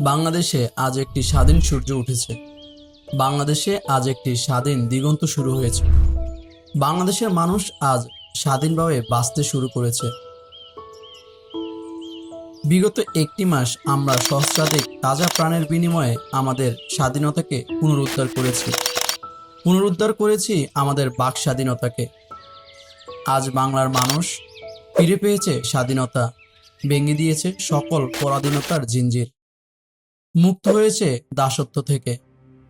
বাংলাদেশে আজ একটি স্বাধীন সূর্য উঠেছে। বাংলাদেশে আজ একটি স্বাধীন দিগন্ত শুরু হয়েছে। বাংলাদেশের মানুষ আজ স্বাধীনভাবে বাঁচতে শুরু করেছে। বিগত একটি মাস আমরা সহস্রাধিক তাজা প্রাণের বিনিময়ে আমাদের স্বাধীনতাকে পুনরুদ্ধার করেছি। পুনরুদ্ধার করেছি আমাদের বাক স্বাধীনতাকে। আজ বাংলার মানুষ ফিরে পেয়েছে স্বাধীনতা, ভেঙে দিয়েছে সকল পরাধীনতার জিঞ্জির। মুক্ত হয়েছে দাসত্ব থেকে।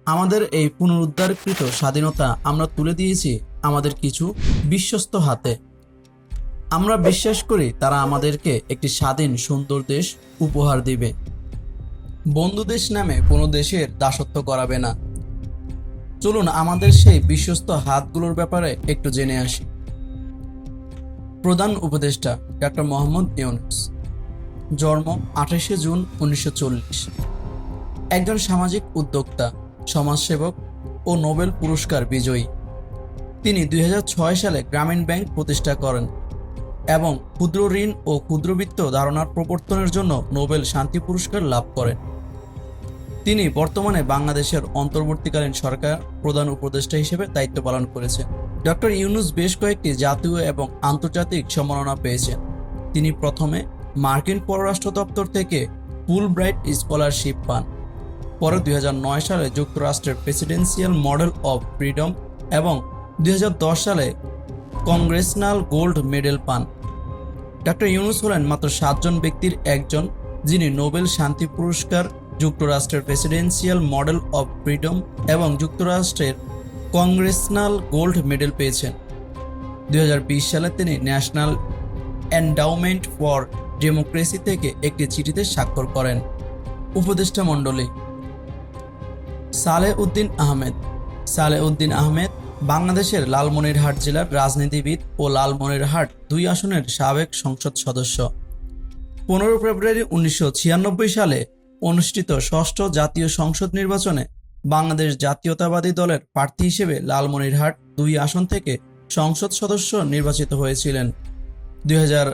আমাদের এই পুনরুদ্ধারকৃত স্বাধীনতা আমরা তুলে দিয়েছি আমাদের কিছু বিশ্বস্ত হাতে। আমরা বিশ্বাস করি তারা আমাদেরকে একটি স্বাধীন, সুন্দর দেশ উপহার দিবে। বন্ধু দেশ নামে কোনো দেশের দাসত্ব করাবে না। চলুন আমাদের সেই বিশ্বস্ত হাতগুলোর ব্যাপারে একটু জেনে আসি। প্রধান উপদেষ্টা ডক্টর মোহাম্মদ ইউনুস। জন্ম আঠাশে জুন উনিশশো চল্লিশ। একজন সামাজিক উদ্যোক্তা, সমাজসেবক ও নোবেল পুরস্কার বিজয়ী। তিনি দুই হাজার ছয় সালে গ্রামীণ ব্যাংক প্রতিষ্ঠা করেন এবং ক্ষুদ্র ঋণ ও ক্ষুদ্রবিত্ত ধারণার প্রবর্তনের জন্য নোবেল শান্তি পুরস্কার লাভ করেন। তিনি বর্তমানে বাংলাদেশের অন্তর্বর্তীকালীন সরকার প্রধান উপদেষ্টা হিসেবে দায়িত্ব পালন করেছেন। ডক্টর ইউনুস বেশ কয়েকটি জাতীয় এবং আন্তর্জাতিক সম্মাননা পেয়েছেন। তিনি প্রথমে মার্কিন পররাষ্ট্র দপ্তর থেকে ফুল ব্রাইট স্কলারশিপ পান। পরে দুই হাজার নয় সালে যুক্তরাষ্ট্রের প্রেসিডেন্সিয়াল মডেল অফ ফ্রিডম এবং দুই হাজার দশ সালে কংগ্রেসনাল গোল্ড মেডেল পান। ডক্টর ইউনুস হলেন মাত্র সাতজন ব্যক্তির একজন, যিনি নোবেল শান্তি পুরস্কার, যুক্তরাষ্ট্রের প্রেসিডেন্সিয়াল মডেল অব ফ্রিডম এবং যুক্তরাষ্ট্রের কংগ্রেসনাল গোল্ড মেডেল পেয়েছেন। দু হাজার বিশ সালে তিনি ন্যাশনাল এন্ডাউমেন্ট ফর ডেমোক্রেসি থেকে একটি চিঠিতে স্বাক্ষর করেন। উপদেষ্টা মণ্ডলী সালেহ উদ্দিন আহমেদ। সালেহ উদ্দিন আহমেদ বাংলাদেশের লালমনিরহাট জেলার রাজনীতিবিদ ও লালমনিরহাট দুই আসনের সাবেক সংসদ সদস্য। পনেরো ফেব্রুয়ারি উনিশশো ছিয়ানব্বই সালে অনুষ্ঠিত ষষ্ঠ জাতীয় সংসদ নির্বাচনে বাংলাদেশ জাতীয়তাবাদী দলের প্রার্থী হিসেবে লালমনিরহাট দুই আসন থেকে সংসদ সদস্য নির্বাচিত হয়েছিলেন। দুই হাজার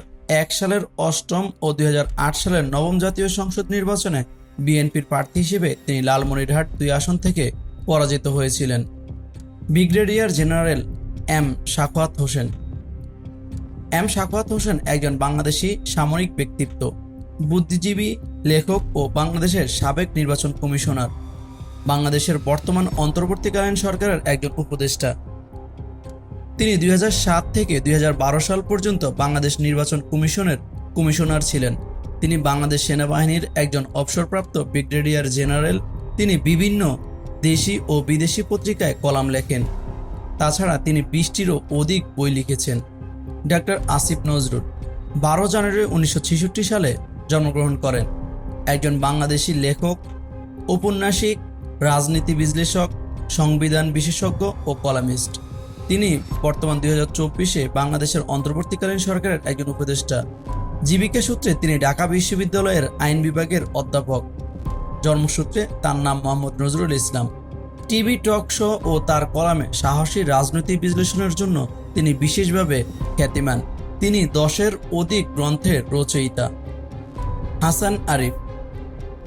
এক সালের অষ্টম ও দুই হাজার আট সালের নবম জাতীয় সংসদ নির্বাচনে বিএনপির প্রার্থী হিসেবে তিনি লালমনিরহাট দুই আসন থেকে পরাজিত হয়েছিলেন। Brigadier general M Shakhawat Hossain. M Shakhawat Hossain একজন বাংলাদেশি সামরিক ব্যক্তিত্ব, বুদ্ধিজীবী, লেখক ও বাংলাদেশের সাবেক নির্বাচন কমিশনার। বাংলাদেশের বর্তমান অন্তর্বর্তীকালীন সরকারের একজন উপদেষ্টা। তিনি দুই হাজার সাত থেকে দুই হাজার বারো সাল পর্যন্ত বাংলাদেশ নির্বাচন কমিশনের কমিশনার ছিলেন। তিনি বাংলাদেশ সেনাবাহিনীর একজন অবসরপ্রাপ্ত ব্রিগেডিয়ার জেনারেল। তিনি বিভিন্ন দেশি ও বিদেশি পত্রিকায় কলাম লেখেন। তাছাড়া তিনি বিশটিরও অধিক বই লিখেছেন। ডাক্তার আসিফ নজরুল বারো জানুয়ারি উনিশশো সালে জন্মগ্রহণ করেন। একজন বাংলাদেশি লেখক, ঔপন্যাসিক, রাজনীতি বিশ্লেষক, সংবিধান বিশেষজ্ঞ ও কলামিস্ট। তিনি বর্তমান দুই হাজার চব্বিশে বাংলাদেশের অন্তর্বর্তীকালীন সরকারের একজন উপদেষ্টা। জীবিকা সূত্রে তিনি ঢাকা বিশ্ববিদ্যালয়ের আইন বিভাগের অধ্যাপক। জন্মসূত্রে তার নাম Mohammad Nazrul Islam. TV talk show ও তার কলামে সাহসী রাজনৈতিক বিশ্লেষণের জন্য তিনি বিশেষভাবে খ্যাতিমান। তিনি দশের অধিক গ্রন্থের রচয়িতা। হাসান আরিফ।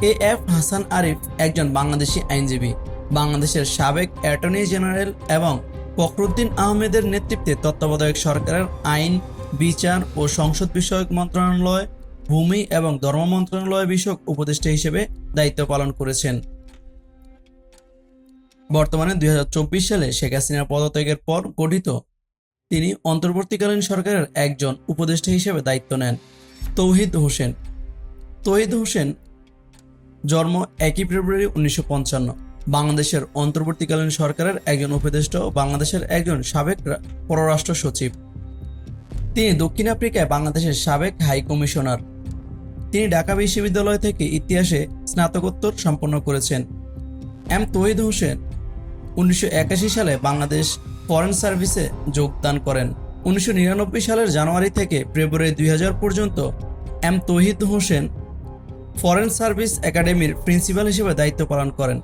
এ এফ হাসান আরিফ একজন বাংলাদেশি আইনজীবী, বাংলাদেশের সাবেক অ্যাটর্নি জেনারেল এবং ফখরুদ্দিন আহমেদের নেতৃত্বে তত্ত্বাবধায়ক সরকারের আইন বিচার ও সংসদ বিষয়ক মন্ত্রণালয়, ভূমি এবং ধর্ম মন্ত্রণালয় বিষয়ক উপদেষ্টা হিসেবে দায়িত্ব পালন করেছেন। বর্তমানে দুই হাজার চব্বিশ সালে শেখ হাসিনার পদত্যাগের পর গঠিত, তিনি অন্তর্বর্তীকালীন সরকারের একজন উপদেষ্টা হিসেবে দায়িত্ব নেন, তৌহিদ হোসেন। তৌহিদ হোসেন জন্ম একই ফেব্রুয়ারি উনিশশো পঞ্চান্ন, বাংলাদেশের অন্তর্বর্তীকালীন সরকারের একজন উপদেষ্টা ও বাংলাদেশের একজন সাবেক পররাষ্ট্র সচিব। তিনি দক্ষিণ আফ্রিকায় বাংলাদেশের সাবেক হাই কমিশনার। তিনি ঢাকা বিশ্ববিদ্যালয় থেকে ইতিহাসে স্নাতকোত্তর সম্পন্ন করেছেন। এম তহিদ হোসেন উনিশশো একাশি সালে বাংলাদেশ ফরেন সার্ভিসে যোগদান করেন। উনিশশো নিরানব্বই সালের জানুয়ারি থেকে ফেব্রুয়ারি দুই হাজার পর্যন্ত M Tohid Hossain foreign service একাডেমির প্রিন্সিপাল হিসেবে দায়িত্ব পালন করেন।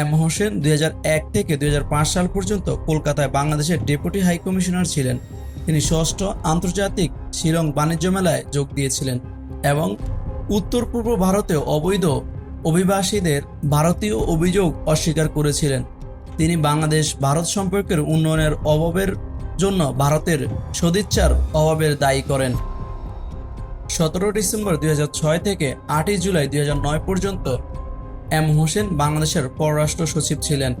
এম হোসেন দুই হাজার এক থেকে দুই হাজার পাঁচ সাল পর্যন্ত কলকাতায় বাংলাদেশের ডেপুটি হাই কমিশনার ছিলেন। তিনি ষষ্ঠ আন্তর্জাতিক শিলং বাণিজ্য মেলায় যোগ দিয়েছিলেন এবং উত্তর পূর্ব ভারতে অবৈধ অভিবাসীদের ভারতীয় অভিযোগ অস্বীকার করেছিলেন। তিনি বাংলাদেশ ভারত সম্পর্কের উন্নয়নের অভাবের জন্য ভারতের সদিচ্ছার অভাবের দায়ী করেন। সতেরো ডিসেম্বর দুই হাজার ছয় থেকে আটই জুলাই দুই হাজার নয় পর্যন্ত এম হোসেন বাংলাদেশের পররাষ্ট্র সচিব ছিলেন।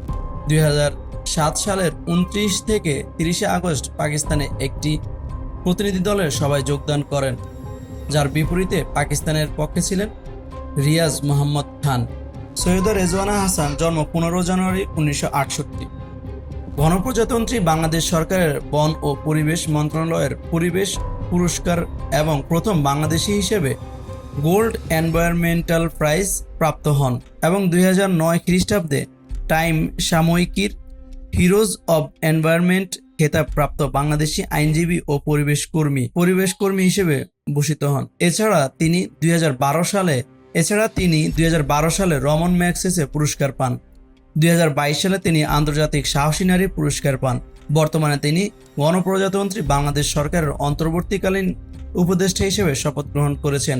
দুই হাজার সাত সালের উনত্রিশ থেকে তিরিশে আগস্ট পাকিস্তানে একটি প্রতিনিধি দলের সভায় যোগদান করেন, যার বিপরীতে পাকিস্তানের পক্ষে ছিলেন রিয়াজ মোহাম্মদ খান। সৈয়দ রেজওয়ানা হাসান জন্ম পনেরো জানুয়ারি উনিশশো আটষট্টি। গণপ্রজাতন্ত্রী বাংলাদেশ সরকারের বন ও পরিবেশ মন্ত্রণালয়ের পরিবেশ পুরস্কার এবং প্রথম বাংলাদেশি হিসেবে গোল্ড এনভায়রনমেন্টাল প্রাইজ প্রাপ্ত হন এবং দুই খ্রিস্টাব্দে টাইম সাময়িকীর হিরোজ অব এনভায়রনমেন্ট খেতাব প্রাপ্ত বাংলাদেশি আইনজীবী ও পরিবেশ কর্মী পরিবেশ কর্মী হিসেবে ভূষিত হন। এছাড়া তিনি দুই হাজার বারো সালে, এছাড়া তিনি দুই হাজার বারো সালে রমন ম্যাক্সেসে পুরস্কার পান। দুই হাজার বাইশ সালে তিনি আন্তর্জাতিক সাহসী নারী পুরস্কার পান। বর্তমানে তিনি গণপ্রজাতন্ত্রী বাংলাদেশ সরকারের অন্তর্বর্তীকালীন উপদেষ্টা হিসেবে শপথ গ্রহণ করেছেন।